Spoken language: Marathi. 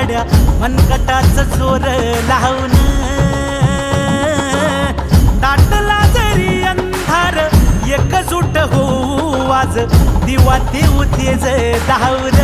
साठी मनकटाच जोर लावून दाटला जरी अंधार एकजूट होऊ आज दिवा देऊ तेज धावर